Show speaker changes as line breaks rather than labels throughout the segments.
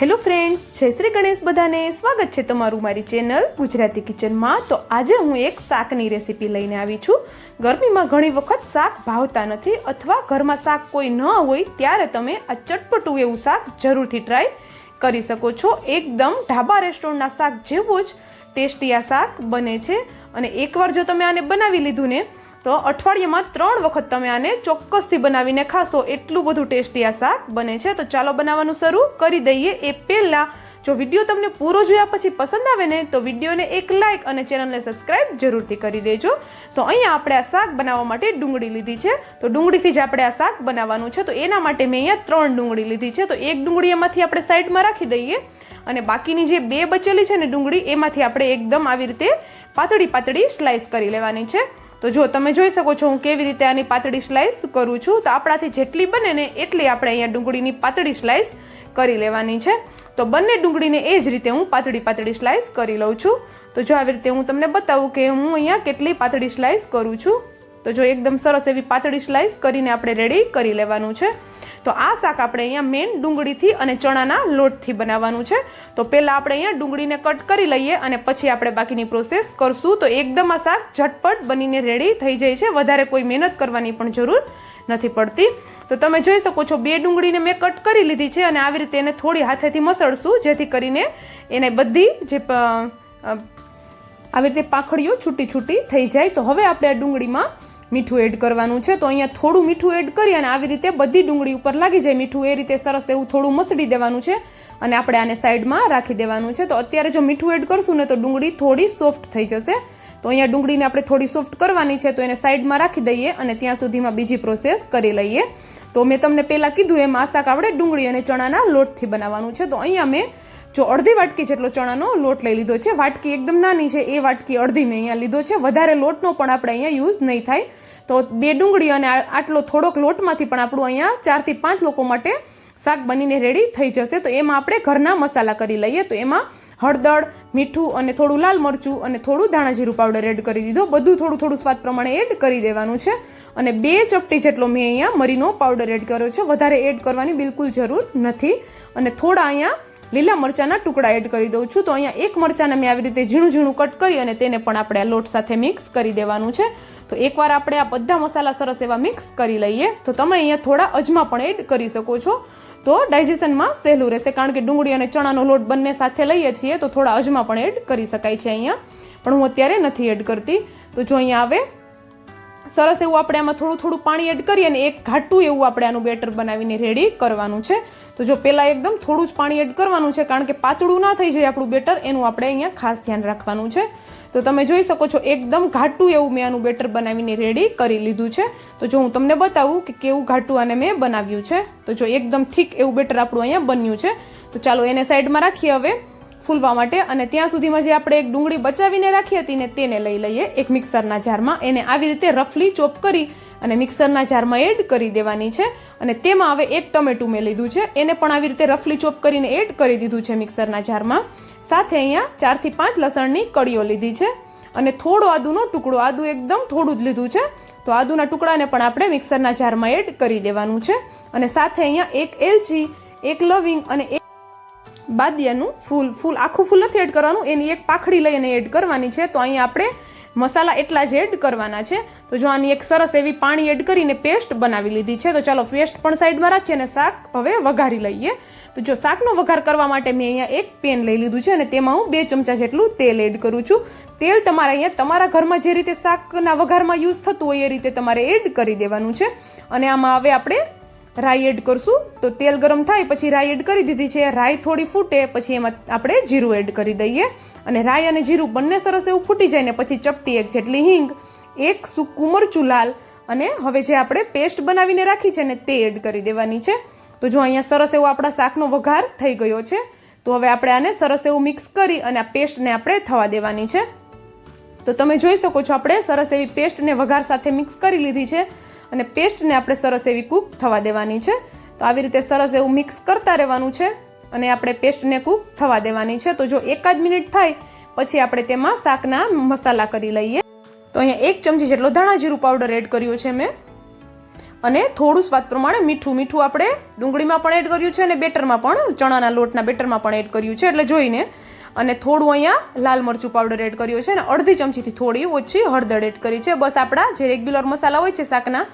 Hello friends જય શ્રી ગણેશ બધાને. સ્વાગત છે તમારું મારી ચેનલ ગુજરાતી કિચનમાં. તો આજે હું એક શાકની રેસીપી લઈને આવી છું. ગરમીમાં ઘણી વખત શાક ભાવતા નથી અથવા ઘરમાં શાક કોઈ ન હોય ત્યારે તમે આ ચટપટું એવું શાક જરૂરથી ટ્રાય કરી શકો છો. એકદમ ઢાબા રેસ્ટોરન્ટના શાક જેવું જ ટેસ્ટી આ શાક બને છે. અને એકવાર જો તમે આને બનાવી લીધું ને તો અઠવાડિયામાં ત્રણ વખત તમે આને ચોક્કસથી બનાવીને ખાશો. એટલું બધું ટેસ્ટી આ શાક બને છે. તો ચાલો બનાવવાનું શરૂ કરી દઈએ. એ પહેલાં જો વીડિયો તમને પૂરો જોયા પછી પસંદ આવે ને, તો વિડીયોને એક લાઇક અને ચેનલને સબસ્ક્રાઇબ જરૂરથી કરી દેજો. તો અહીંયા આપણે આ શાક બનાવવા માટે ડુંગળી લીધી છે. તો ડુંગળીથી જ આપણે આ શાક બનાવવાનું છે. તો એના માટે મેં અહીંયા ત્રણ ડુંગળી લીધી છે. તો એક ડુંગળી એમાંથી આપણે સાઈડમાં રાખી દઈએ અને બાકીની જે બે બચેલી છે ને ડુંગળી, એમાંથી આપણે એકદમ આવી રીતે પાતળી પાતળી સ્લાઇસ કરી લેવાની છે. તો જો તમે જોઈ શકો છો હું કેવી રીતે આની પાતળી સ્લાઇસ કરું છું, તો આપણાથી જેટલી બને ને એટલી આપણે અહીંયા ડુંગળીની પાતળી સ્લાઇસ કરી લેવાની છે. તો બંને ડુંગળીને એ જ રીતે હું પાતળી પાતળી સ્લાઇસ કરી લઉં છું. તો જો આવી રીતે હું તમને બતાવું કે હું અહીંયા કેટલી પાતળી સ્લાઇસ કરું છું. તો જો એકદમ સરસ એવી પાતળી સ્લાઇસ કરીને આપણે રેડી કરી લેવાનું છે. તો આ શાક આપણે અહીંયા મેન ડુંગળીથી અને ચણાના લોટથી બનાવવાનું છે. તો પહેલાં આપણે અહીંયા ડુંગળીને કટ કરી લઈએ અને પછી આપણે બાકીની પ્રોસેસ કરશું. તો એકદમ આ શાક ઝટપટ બનીને રેડી થઈ જાય છે. વધારે કોઈ મહેનત કરવાની પણ જરૂર નથી પડતી. તો તમે જોઈ શકો છો, બે ડુંગળીને મેં કટ કરી લીધી છે અને આવી રીતે એને થોડી હાથેથી મસળશું, જેથી કરીને એને બધી જે આવી રીતે પાંખડીઓ છૂટી છૂટી થઈ જાય. તો હવે આપણે આ ડુંગળીમાં મીઠું એડ કરવાનું છે, તો અહીંયા થોડું મીઠું એડ કરી અને આવી રીતે બધી ડુંગળી ઉપર લાગી જાય મીઠું. એ રીતે સરસ એવું થોડું મસળી દેવાનું છે અને આપણે આને સાઈડમાં રાખી દેવાનું છે. તો અત્યારે જો મીઠું એડ કરશું ને તો ડુંગળી થોડી સોફ્ટ થઈ જશે. તો અહીંયા ડુંગળીને આપણે થોડી સોફ્ટ કરવાની છે, તો એને સાઈડમાં રાખી દઈએ અને ત્યાં સુધીમાં બીજી પ્રોસેસ કરી લઈએ. તો મેં તમને પહેલાં કીધું એમ આ શાક ડુંગળી અને ચણાના લોટથી બનાવવાનું છે. તો અહીંયા મેં જો અડધી વાટકી જેટલો ચણાનો લોટ લઈ લીધો છે, વાટકી એકદમ નાની છે, એ વાટકી અડધી મેં અહીંયા લીધો છે. વધારે લોટનો પણ આપણે અહીંયા યુઝ નહીં થાય. તો બે ડુંગળી અને આટલો થોડોક લોટમાંથી પણ આપણું અહીંયા ચારથી પાંચ લોકો માટે શાક બનીને રેડી થઈ જશે. તો એમાં આપણે ઘરના મસાલા કરી લઈએ. તો એમાં હળદર, મીઠું અને થોડું લાલ મરચું અને થોડું ધાણા જીરું પાવડર એડ કરી દીધો. બધું થોડું થોડું સ્વાદ પ્રમાણે એડ કરી દેવાનું છે. અને બે ચપટી જેટલો મેં અહીંયા મરીનો પાવડર એડ કર્યો છે. વધારે એડ કરવાની બિલકુલ જરૂર નથી. અને થોડા અહીંયા લીલા મરચાના ટુકડા એડ કરી દઉં છું. તો અહીંયા એક મરચાને મેં આવી રીતે ઝીણું ઝીણું કટ કરી અને તેને પણ આપણે આ લોટ સાથે મિક્સ કરી દેવાનું છે. તો એકવાર આપણે આ બધા મસાલા સરસ એવા મિક્સ કરી લઈએ. તો તમે અહીંયા થોડા અજમા પણ એડ કરી શકો છો. તો ડાયજેશનમાં સહેલું રહેશે, કારણ કે ડુંગળી અને ચણાનો લોટ બંને સાથે લઈએ છીએ, તો થોડા અજમા પણ એડ કરી શકાય છે અહીંયા. પણ હું અત્યારે નથી એડ કરતી. તો જો અહીંયા આવે સરસ એવું આપણે આમાં થોડું થોડું પાણી એડ કરીએ અને એક ઘાટું એવું આપણે આનું બેટર બનાવીને રેડી કરવાનું છે. તો જો પહેલાં એકદમ થોડું જ પાણી એડ કરવાનું છે, કારણ કે પાતળું ના થઈ જાય આપણું બેટર, એનું આપણે અહીંયા ખાસ ધ્યાન રાખવાનું છે. તો તમે જોઈ શકો છો, એકદમ ઘાટું એવું મેં આનું બેટર બનાવીને રેડી કરી લીધું છે. તો જો હું તમને બતાવું કે કેવું ઘાટું આને મેં બનાવ્યું છે. તો જો એકદમ થીક એવું બેટર આપણું અહીંયા બન્યું છે. તો ચાલો એને સાઈડમાં રાખીએ હવે. ફૂલવા માટે અને ત્યાં સુધીમાં જે આપણે એક ડુંગળી બચાવીને રાખી હતી ને તેને લઈ લઈએ એક મિક્સરના જારમાં. એને આવી રીતે રફલી ચોપ કરી અને મિક્સરના જારમાં એડ કરી દેવાની છે અને તેમાં હવે એક ટમેટું મેં લીધું છે. એને પણ આવી રીતે રફલી ચોપ કરીને એડ કરી દીધું છે મિક્સરના જારમાં. સાથે અહીંયા ચારથી પાંચ લસણની કળીઓ લીધી છે અને થોડો આદુનો ટુકડો, આદુ એકદમ થોડું જ લીધું છે. તો આદુના ટુકડાને પણ આપણે મિક્સરના જારમાં એડ કરી દેવાનું છે. અને સાથે અહીંયા એક એલચી, એક લવિંગ અને એક બાદિયાનું ફૂલ ફૂલ, આખું ફૂલ નથી એડ કરવાનું. એની એક પાખડી લઈને એડ કરવાની છે. તો અહીંયા આપણે મસાલા એટલા જ એડ કરવાના છે. તો જો આની એક સરસ એવી પાણી એડ કરીને પેસ્ટ બનાવી લીધી છે, તો ચાલો પેસ્ટ પણ સાઈડમાં રાખીએ અને શાક હવે વઘારી લઈએ. તો જો શાકનો વઘાર કરવા માટે મેં અહીંયા એક પેન લઈ લીધું છે અને તેમાં હું બે ચમચા જેટલું તેલ એડ કરું છું. તેલ તમારે અહીંયા તમારા ઘરમાં જે રીતે શાકના વઘારમાં યુઝ થતું હોય એ રીતે તમારે એડ કરી દેવાનું છે. અને આમાં હવે આપણે રાઈ એડ કરશું. તો તેલ ગરમ થાય પછી રાઈ એડ કરી દીધી છે. રાઈ થોડી ફૂટે પછી એમાં આપણે જીરું એડ કરી દઈએ. અને રાઈ અને જીરું બંને સરસ એવું ફૂટી જાય ને પછી ચપટી એક જેટલી હિંગ, એક સૂકું મરચું લાલ અને હવે જે આપણે પેસ્ટ બનાવીને રાખી છે ને તે એડ કરી દેવાની છે. તો જો અહીંયા સરસ એવો આપણા શાકનો વઘાર થઈ ગયો છે, તો હવે આપણે આને સરસ એવું મિક્સ કરી અને આ પેસ્ટને આપણે થવા દેવાની છે. તો તમે જોઈ શકો છો આપણે સરસ એવી પેસ્ટને વઘાર સાથે મિક્સ કરી લીધી છે. અને પેસ્ટને આપણે સરસ એવી કૂક થવા દેવાની છે. તો આવી રીતે સરસ એવું મિક્સ કરતા રહેવાનું છે અને આપણે પેસ્ટને કૂક થવા દેવાની છે. તો જો એકાદ મિનિટ થાય, પછી આપણે તેમાં શાકના મસાલા કરી લઈએ. તો અહીંયા એક ચમચી જેટલો ધાણા જીરું પાવડર એડ કર્યો છે મેં. અને થોડું સ્વાદ પ્રમાણે મીઠું મીઠું આપણે ડુંગળીમાં પણ એડ કર્યું છે અને બેટરમાં પણ, ચણાના લોટના બેટરમાં પણ એડ કર્યું છે. એટલે જોઈને અને થોડું અહીંયા લાલ મરચું પાવડર એડ કર્યો છે અને અડધી ચમચીથી થોડી ઓછી હળદર એડ કરી છે. બસ આપણા જે રેગ્યુલર મસાલા હોય છે શાકના,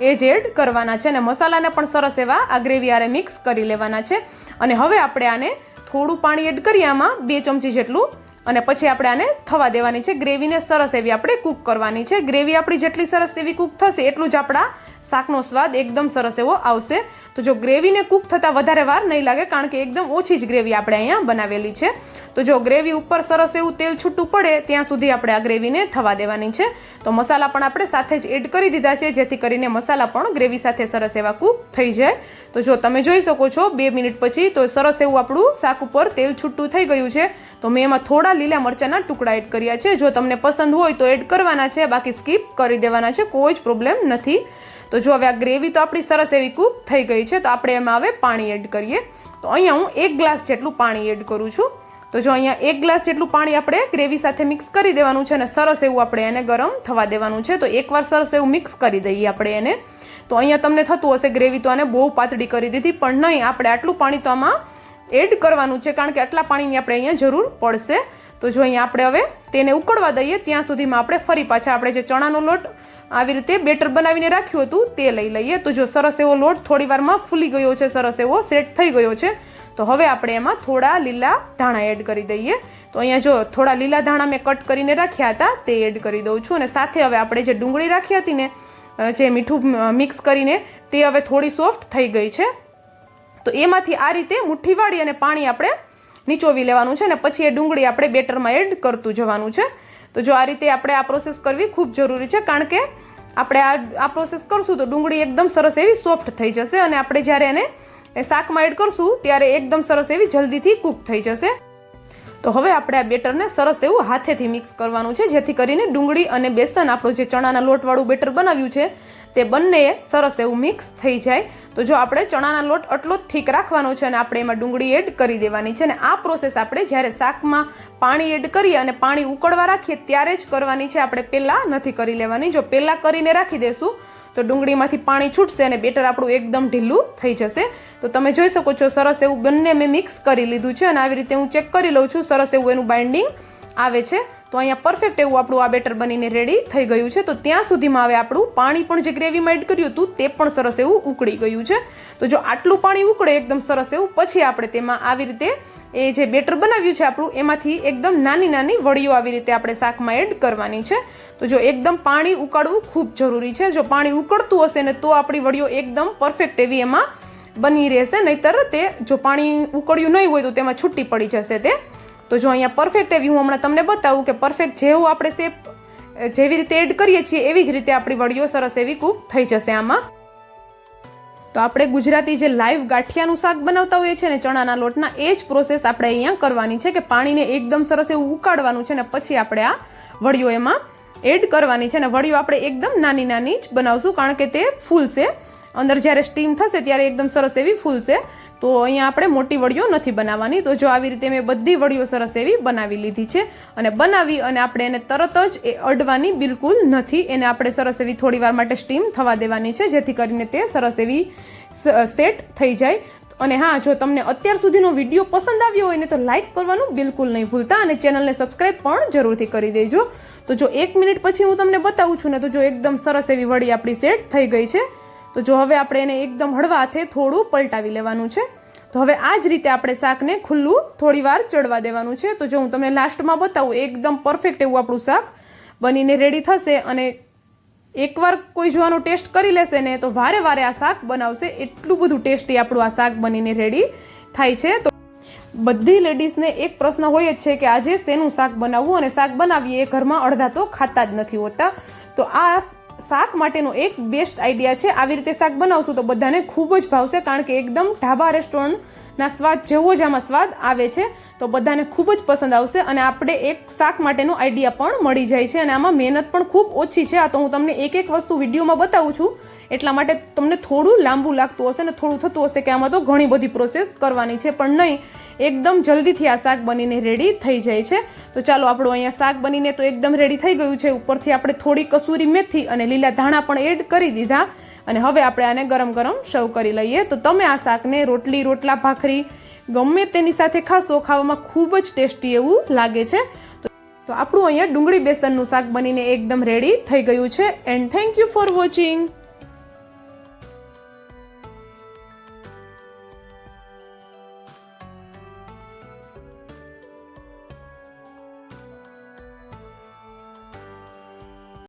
એ જ એડ કરવાના છે અને મસાલાને પણ સરસ એવા આ ગ્રેવી આરે મિક્સ કરી લેવાના છે. અને હવે આપણે આને થોડું પાણી એડ કરીએ આમાં, બે ચમચી જેટલું, અને પછી આપણે આને થવા દેવાની છે. ગ્રેવીને સરસ એવી આપણે કૂક કરવાની છે. ગ્રેવી આપણી જેટલી સરસ એવી કૂક થશે એટલું જ આપણા શાકનો સ્વાદ એકદમ સરસ એવો આવશે. તો જો ગ્રેવીને કૂક થતાં વધારે વાર નહીં લાગે, કારણ કે એકદમ ઓછી જ ગ્રેવી આપણે અહીંયા બનાવેલી છે. તો જો ગ્રેવી ઉપર સરસ એવું તેલ છૂટું પડે, ત્યાં સુધી આપણે આ ગ્રેવીને થવા દેવાની છે. તો મસાલા પણ આપણે સાથે જ એડ કરી દીધા છે, જેથી કરીને મસાલા પણ ગ્રેવી સાથે સરસ એવા કૂક થઈ જાય. તો જો તમે જોઈ શકો છો, બે મિનિટ પછી તો સરસ એવું આપણું શાક ઉપર તેલ છૂટું થઈ ગયું છે. તો મેં એમાં થોડા લીલા મરચાંના ટુકડા એડ કર્યા છે. જો તમને પસંદ હોય તો એડ કરવાના છે, બાકી સ્કીપ કરી દેવાના છે, કોઈ જ પ્રોબ્લેમ નથી. તો જો હવે આ ગ્રેવી તો આપણી સરસ એવી કૂક થઈ ગઈ છે, તો આપણે એમાં હવે પાણી એડ કરીએ. તો અહીંયા હું એક ગ્લાસ જેટલું પાણી એડ કરું છું. તો જો અહીંયા એક ગ્લાસ જેટલું પાણી આપણે ગ્રેવી સાથે મિક્સ કરી દેવાનું છે અને સરસ એવું આપણે એને ગરમ થવા દેવાનું છે, તો એકવાર સરસ એવું મિક્સ કરી દઈએ આપણે એને. તો અહીંયા તમને થતું હશે ગ્રેવી તો આને બહુ પાતળી કરી દીધી, પણ નહીં, આપણે આટલું પાણી તો આમાં એડ કરવાનું છે, કારણ કે આટલા પાણીની આપણે અહીંયા જરૂર પડશે. તો જો અહીંયા આપણે હવે તેને ઉકળવા દઈએ, ત્યાં સુધીમાં આપણે ફરી પાછા આપણે જે ચણાનો લોટ આવી રીતે બેટર બનાવીને રાખ્યું હતું, તે લઈ લઈએ. તો જો સરસ એવો લોટ થોડી વારમાં ફૂલી ગયો છે, સરસ એવો સેટ થઈ ગયો છે. તો હવે આપણે એમાં થોડા લીલા ધાણા એડ કરી દઈએ. તો અહીંયા જો થોડા લીલા ધાણા મેં કટ કરીને રાખ્યા હતા, તે એડ કરી દઉં છું. અને સાથે હવે આપણે જે ડુંગળી રાખી હતી ને જે મીઠું મિક્સ કરીને, તે હવે થોડી સોફ્ટ થઈ ગઈ છે. તો એમાંથી આ રીતે મુઠ્ઠી વાળી અને પાણી આપણે નીચોવી લેવાનું છે અને પછી એ ડુંગળી આપણે બેટરમાં એડ કરતું જવાનું છે. તો જો આ રીતે આપણે આ પ્રોસેસ કરવી ખૂબ જરૂરી છે, કારણ કે આપણે આ આ પ્રોસેસ કરશું તો ડુંગળી એકદમ સરસ એવી સોફ્ટ થઈ જશે અને આપણે જ્યારે એને શાકમાં એડ કરશું ત્યારે એકદમ સરસ એવી જલ્દીથી કૂક થઈ જશે. તો હવે આપણે આ બેટરને સરસ એવું હાથેથી મિક્સ કરવાનું છે, જેથી કરીને ડુંગળી અને બેસન આપણું જે ચણાના લોટવાળું બેટર બનાવ્યું છે, તે બંને સરસ એવું મિક્સ થઈ જાય. તો જો આપણે ચણાના લોટ આટલો જ ઠીક રાખવાનો છે અને આપણે એમાં ડુંગળી એડ કરી દેવાની છે અને આ પ્રોસેસ આપણે જ્યારે શાકમાં પાણી એડ કરીએ અને પાણી ઉકળવા રાખીએ ત્યારે જ કરવાની છે. આપણે પહેલાં નથી કરી લેવાની. જો પહેલાં કરીને રાખી દેશું તો ડુંગળીમાંથી પાણી છૂટશે અને બેટર આપણું એકદમ ઢીલું થઈ જશે. તો તમે જોઈ શકો છો સરસ એવું બંને મેં મિક્સ કરી લીધું છે અને આવી રીતે હું ચેક કરી લઉં છું સરસ એવું એનું બાઇન્ડિંગ આવે છે. તો અહીંયા પરફેક્ટ એવું આપણું આ બેટર બનીને રેડી થઈ ગયું છે. તો ત્યાં સુધીમાં હવે આપણું પાણી પણ જે ગ્રેવીમાં એડ કર્યું હતું તે પણ સરસ એવું ઉકળી ગયું છે. તો જો આટલું પાણી ઉકળે એકદમ સરસ એવું, પછી આપણે તેમાં આવી રીતે એ જે બેટર બનાવ્યું છે આપણું, એમાંથી એકદમ નાની નાની વડીઓ આવી રીતે આપણે શાકમાં એડ કરવાની છે. તો જો એકદમ પાણી ઉકાળવું ખૂબ જરૂરી છે. જો પાણી ઉકળતું હશે ને તો આપણી વડીઓ એકદમ પરફેક્ટ એવી એમાં બની રહેશે. નહીતર તે જો પાણી ઉકળ્યું નહીં હોય તો તેમાં છૂટી પડી જશે તે. તો જો અહીંયા પરફેક્ટ એવી હું હમણાં તમને બતાવું કે પરફેક્ટ જેવું આપણે શેપ જેવી રીતે એડ કરીએ છીએ એવી જ રીતે આપણી વડીઓ સરસ એવી કૂક થઈ જશે આમાં. તો આપણે ગુજરાતી જે લાઈવ ગાંઠિયાનું શાક બનાવતા હોઈએ છીએ ને ચણાના લોટના, એ જ પ્રોસેસ આપણે અહીંયા કરવાની છે કે પાણીને એકદમ સરસ એવું ઉકાળવાનું છે ને પછી આપણે આ વડીઓ એમાં એડ કરવાની છે ને વડીઓ આપણે એકદમ નાની નાની જ બનાવશું કારણ કે તે ફૂલશે. અંદર જ્યારે સ્ટીમ થશે ત્યારે એકદમ સરસ એવી ફૂલશે. તો અહીંયા આપણે મોટી વડીઓ નથી બનાવવાની. તો જો આવી રીતે મેં બધી વડીઓ સરસ એવી બનાવી લીધી છે. અને બનાવી અને આપણે એને તરત જ એ અડવાની બિલકુલ નથી. એને આપણે સરસ એવી થોડી વાર માટે સ્ટીમ થવા દેવાની છે, જેથી કરીને તે સરસ એવી સેટ થઈ જાય. અને હા, જો તમને અત્યાર સુધીનો વીડિયો પસંદ આવ્યો હોય ને તો લાઈક કરવાનું બિલકુલ નહીં ભૂલતા અને ચેનલને સબસ્ક્રાઈબ પણ જરૂરથી કરી દેજો. તો જો એક મિનિટ પછી હું તમને બતાવું છું ને તો જો એકદમ સરસ એવી વડી આપણી સેટ થઈ ગઈ છે. તો જો હવે આપણે એને એકદમ હળવા હાથે થોડું પલટાવી લેવાનું છે. તો હવે આ જ રીતે આપણે શાકને ખુલ્લું થોડી વાર ચડવા દેવાનું છે. તો જો હું તમને લાસ્ટમાં બતાવું, એકદમ પરફેક્ટ એવું આપણું શાક બનીને રેડી થશે અને એકવાર કોઈ જોવાનો ટેસ્ટ કરી લેશે ને તો વારે વારે આ શાક બનાવશે. એટલું બધું ટેસ્ટી આપણું આ શાક બનીને રેડી થાય છે. તો બધી લેડીઝને એક પ્રશ્ન હોય જ છે કે આજે શેનું શાક બનાવવું? અને શાક બનાવીએ એ ઘરમાં અડધા તો ખાતા જ નથી હોતા. તો આ શાક માટેનો એક બેસ્ટ આઈડિયા છે. આવી રીતે શાક બનાવશું તો બધાને ખૂબ જ ભાવશે કારણ કે એકદમ ઢાબા રેસ્ટોરન્ટના સ્વાદ જેવો જ આમાં સ્વાદ આવે છે, તો બધાને ખૂબ જ પસંદ આવશે અને આપણે એક શાક માટેનો આઈડિયા પણ મળી જાય છે અને આમાં મહેનત પણ ખૂબ ઓછી છે. આ તો હું તમને એક એક વસ્તુ વિડીયોમાં બતાવું છું. એટલા માટે તમને થોડું લાંબુ લાગતું હશે ને થોડું થતું હશે કે આમાં તો ઘણી બધી પ્રોસેસ કરવાની છે, પણ નહીં. એકદમ જલ્દીથી આ શાક બનીને રેડી થઈ જાય છે. તો ચાલો આપણું અહીંયા શાક બનીને તો એકદમ રેડી થઈ ગયું છે. ઉપરથી આપણે થોડી કસૂરી મેથી અને લીલા ધાણા પણ એડ કરી દીધા. અને હવે આપણે આને ગરમ ગરમ સર્વ કરી લઈએ. તો તમે આ શાકને રોટલી, રોટલા, ભાખરી, ગમે તેની સાથે ખાશો ખાવામાં ખૂબ જ ટેસ્ટી એવું લાગે છે. તો આપણું અહીંયા ડુંગળી બેસનનું શાક બનીને એકદમ રેડી થઈ ગયું છે. And thank you for watching